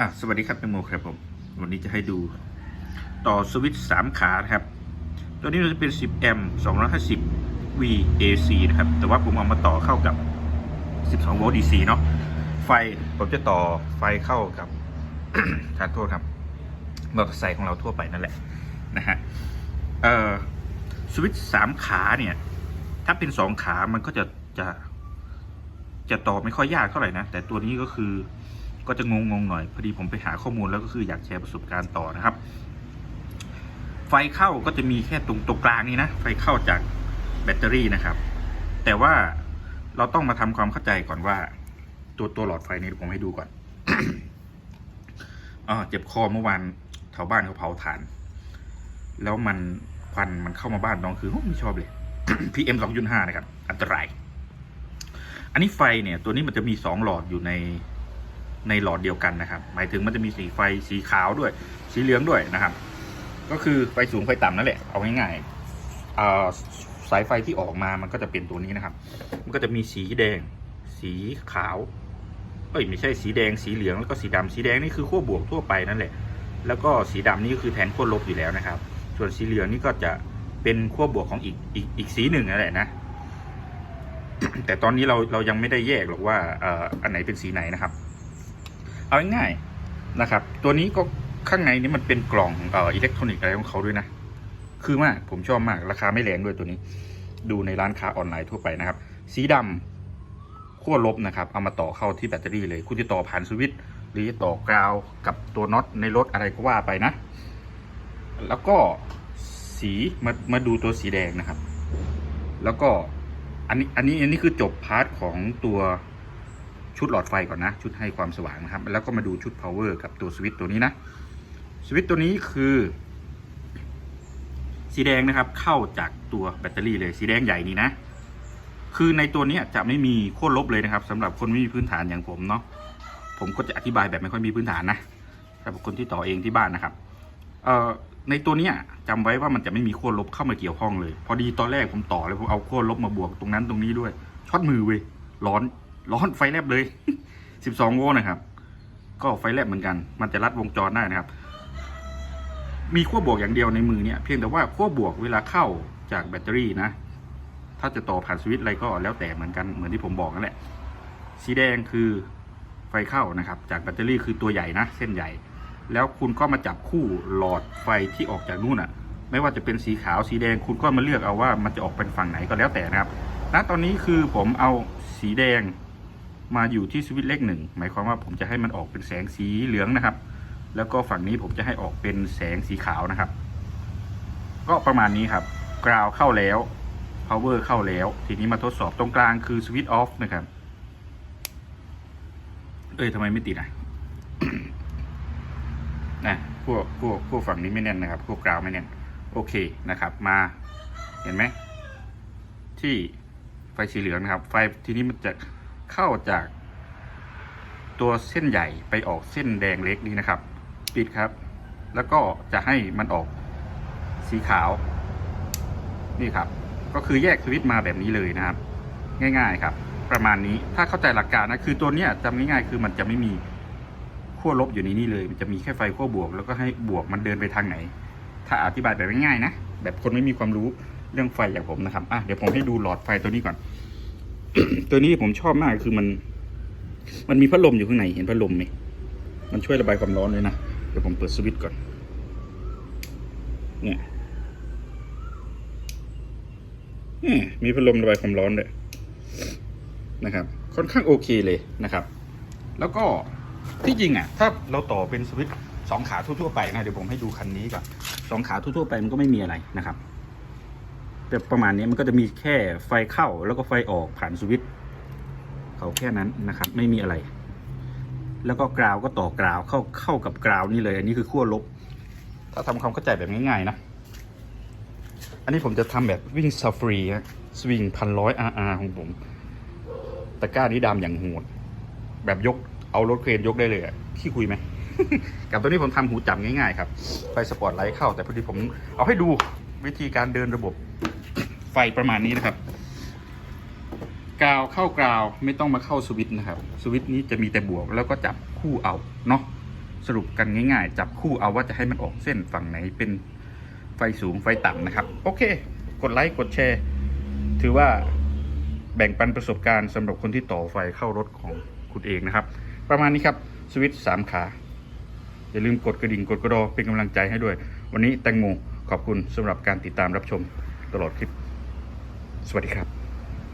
อะสวัสดีครับแตงโมครับผม วันนี้จะให้ดูต่อสวิตช์สามขานะครับ ตัวนี้เราจะเป็น 10 แอมป์250 VAC นะครับ แต่ว่าผมเอามาต่อเข้ากับ 12 โวลต์ DC เนาะ ไฟผมจะต่อไฟเข้ากับทานโทษครับมอเตอร์ไซค์ของเราทั่วไปนั่นแหละนะฮะ เอ่อ สวิตช์สามขาเนี่ย ถ้าเป็นสองขา มันก็จะจะ จะต่อไม่ค่อยยากเท่าไหร่นะ แต่ตัวนี้ก็คือ ก็จะงงงหน่อย พอดีผมไปหาข้อมูลแล้วก็คืออยากแชร์ประสบการณ์ต่อนะครับ ไฟเข้าก็จะมีแค่ตรงตรงกลางนี้นะ ไฟเข้าจากแบตเตอรี่นะครับ แต่ว่าเราต้องมาทำความเข้าใจก่อนว่า ตัวตัวหลอดไฟนี้ผมให้ดูก่อนอ่าเจ็บคอเมื่อวานแถวบ้านเขาเผาถ่าน แล้วมันควันมันเข้ามาบ้านน้องคือโอ้ไม่ชอบเลย PM 2.5นะครับ อันตราย อันนี้ไฟเนี่ย ตัวนี้มันจะมีสองหลอดอยู่ใน ในหลอดเดียวกันนะครับ หมายถึงมันจะมีสีไฟสีขาวด้วย สีเหลืองด้วยนะครับ ก็คือไฟสูงไฟต่ำนั่นแหละเอาง่ายๆอ่าสายไฟที่ออกมามันก็จะเป็นตัวนี้นะครับ มันก็จะมีสีแดง สีขาวเอ้ยไม่ใช่สีแดงสีเหลืองแล้วก็สีดำสีแดงนี่คือขั้วบวกทั่วไปนั่นแหละ แล้วก็สีดำนี่ก็คือแทนขั้วลบอยู่แล้วนะครับ ส่วนสีเหลืองนี่ก็จะเป็นขั้วบวกของอีกอีกอีกสีหนึ่งนั่นแหละนะแต่ตอนนี้เราเรายังไม่ได้แยกหรอกว่าออันไหนเป็นสีไหนนะครับ เอาง่ายๆนะครับ ตัวนี้ก็ข้างในนี้มันเป็นกล่องเอ่ออิเล็กทรอนิกส์อะไรของเขาด้วยนะ คือมากผมชอบมากราคาไม่แรงด้วยตัวนี้ ดูในร้านค้าออนไลน์ทั่วไปนะครับ สีดำขั้วลบนะครับ เอามาต่อเข้าที่แบตเตอรี่เลย คุณจะต่อผ่านสวิตช์หรือจะต่อกราวกับตัวน็อตในรถอะไรก็ว่าไปนะ แล้วก็สีมามาดูตัวสีแดงนะครับ แล้วก็อันนี้อันนี้อันนี้คือจบพาร์ทของตัว ชุดหลอดไฟก่อนนะ ชุดให้ความสว่างนะครับ แล้วก็มาดูชุด power กับตัวสวิตตัวนี้นะ สวิตตัวนี้คือ สีแดงนะครับ เข้าจากตัวแบตเตอรี่เลย สีแดงใหญ่นี่นะ คือในตัวนี้จะไม่มีขั้วลบเลยนะครับสำหรับคนไม่มีพื้นฐานอย่างผมเนาะ ผมก็จะอธิบายแบบไม่ค่อยมีพื้นฐานนะสำหรับคนที่ต่อเองที่บ้านนะครับ เอ่อ ในตัวนี้ยจำไว้ว่ามันจะไม่มีขั้วลบเข้ามาเกี่ยวข้องเลย พอดีตอนแรกผมต่อเลยผมเอาขั้วลบมาบวกตรงนั้นตรงนี้ด้วย ช็อตมือเว้ย ร้อน ร้อนไฟแลบเลย 12 โวลต์นะครับ ก็ไฟแลบเหมือนกัน มันจะรัดวงจรได้นะครับ มีขั้วบวกอย่างเดียวในมือเนี่ย เพียงแต่ว่าขั้วบวกเวลาเข้าจากแบตเตอรี่นะ ถ้าจะต่อผ่านสวิตช์อะไรก็แล้วแต่เหมือนกันเหมือนที่ผมบอกนั่นแหละ สีแดงคือไฟเข้านะครับ จากแบตเตอรี่คือตัวใหญ่นะ เส้นใหญ่ แล้วคุณก็มาจับคู่หลอดไฟที่ออกจากนู่นอะ ไม่ว่าจะเป็นสีขาวสีแดงคุณก็มาเลือกเอาว่ามันจะออกเป็นฝั่งไหนก็แล้วแต่นะครับณตอนนี้คือผมเอาสีแดง มาอยู่ที่สวิตช์เลขหนึ่งหมายความว่าผมจะให้มันออกเป็นแสงสีเหลืองนะครับ แล้วก็ฝั่งนี้ผมจะให้ออกเป็นแสงสีขาวนะครับ ก็ประมาณนี้ครับกราวเข้าแล้ว power เข้าแล้ว ทีนี้มาทดสอบตรงกลางคือสวิตช์ออฟนะครับ เอ้ยทำไมไม่ติดอะนะพวกพวกพวกฝั่งนี้ไม่แน่นนะครับ พวกกราวไม่แน่นโอเคนะครับ มาเห็นไหมที่ไฟสีเหลืองนะครับ ไฟทีนี้มันจะ เข้าจาก ตัวเส้นใหญ่ไปออกเส้นแดงเล็กนี้นะครับ ปิดครับ แล้วก็จะให้มันออกสีขาว นี่ครับ ก็คือแยกสวิตช์มาแบบนี้เลยนะครับ ง่าย ๆครับ ประมาณนี้ถ้าเข้าใจหลักการนะคือตัวเนี้ยจำง่ายๆ คือมันจะไม่มีขั้วลบอยู่ในนี้เลย มันจะมีแค่ไฟขั้วบวก แล้วก็ให้บวกมันเดินไปทางไหน ถ้าอธิบายแบบง่ายๆนะแบบคนไม่มีความรู้เรื่องไฟอย่างผมนะครับอะเดี๋ยวผมให้ดูหลอดไฟตัวนี้ก่อน ตัวนี้ผมชอบมากคือมัน มันมีพัดลมอยู่ข้างในเห็นพัดลมไหมมันช่วยระบายความร้อนเลยนะเดี๋ยวผมเปิดสวิตช์ก่อนเนี่ยเนี่ยมีพัดลมระบายความร้อนเลยนะครับ ค่อนข้างโอเคเลยนะครับ แล้วก็ที่จริงอะ ถ้าเราต่อเป็นสวิตช์สองขาทั่วๆไปนะเดี๋ยวผมให้ดูคันนี้ก่อนสองขาทั่วๆไปมันก็ไม่มีอะไรนะครับ แต่ประมาณนี้มันก็จะมีแค่ไฟเข้าแล้วก็ไฟออกผ่านสวิตช์เขาแค่นั้นนะครับ ไม่มีอะไร แล้วก็กราวก็ต่อกราวเข้าเข้ากับกราวนี่เลย อันนี้คือขั้วลบ ถ้าทำความเข้าใจแบบง่ายๆนะ อันนี้ผมจะทำแบบวิ่งซาฟรีฮะสวิงพันร้อยอาร์ของผมตะกร้านี้ดำอย่างโหดแบบยกเอารถเครนยกได้เลยอะขี้คุยไหมกับตัวนี้ผมทำหูจับง่ายๆครับไฟสปอตไลท์เข้า แต่พอดีผมเอาให้ดูวิธีการเดินระบบ ไฟประมาณนี้นะครับกาวเข้ากาวไม่ต้องมาเข้าสวิตนะครับ สวิตนี้จะมีแต่บวกแล้วก็จับคู่เอาเนาะสรุปกันง่ายๆ จับคู่เอาว่าจะให้มันออกเส้นฝั่งไหนเป็นไฟสูงไฟต่ำนะครับ โอเค กดไลค์กดแชร์ ถือว่าแบ่งปันประสบการณ์สำหรับคนที่ต่อไฟเข้ารถของคุณเองนะครับ ประมาณนี้ครับสวิตสามขา อย่าลืมกดกระดิ่งกดกระดอเป็นกำลังใจให้ด้วย วันนี้แตงโมขอบคุณสำหรับการติดตามรับชม ตลอดคลิป สวัสดีครับ